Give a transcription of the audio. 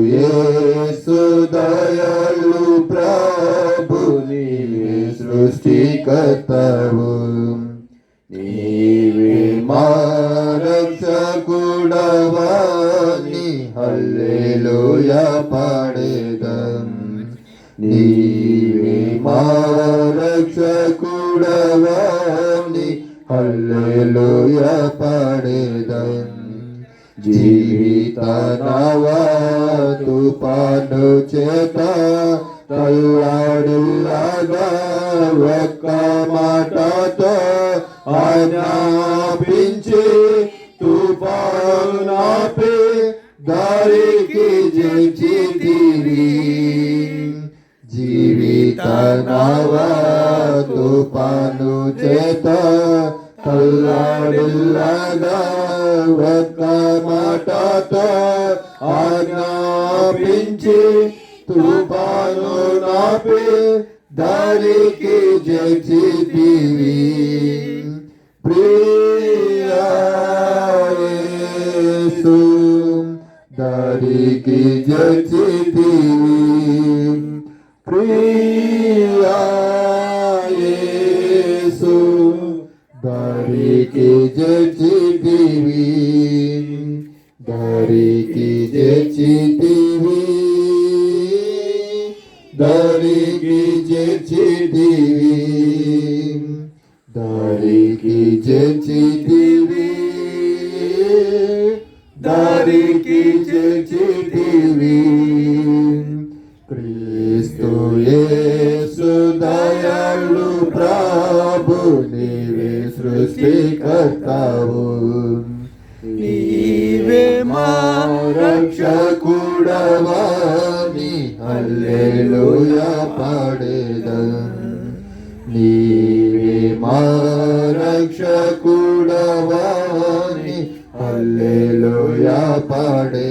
యేసు దయాళు ప్రభు సృష్టికర్తవు. నీవే మా రక్షకుడవాని హల్లెలూయ పాడేదం. నీవే మా రక్షకుడవాని హల్లెలూయ పాడేదం. జీవిత నవా తుపాను చేత తల్లాడులాగా ఒక్క మాటతో ఆజ్ఞాపించి తుపాను నాపి దారికి జయించితివి జీవిత నవా తుపాను చేత తల్లాడులాగా ఒక్క మాటతో ఆజ్ఞాపించి తుఫాను నాపి దారికి జయించితివి. ప్రియేసు దారికి జయించితివి. ప్రియేసు దారికి జయించితివి. దారికి జయించితివి దారికి జయించితివి దారికి జయించితివి దారికి జయించితివి క్రీస్తు యేసు దయాళు ప్రభు నీవే సృష్టికర్తావు. నీవే మా రక్షకుడవాని హల్లెలూయ పాడేదం నీవే మా రక్షకుడవాని హల్లెలూయ పాడే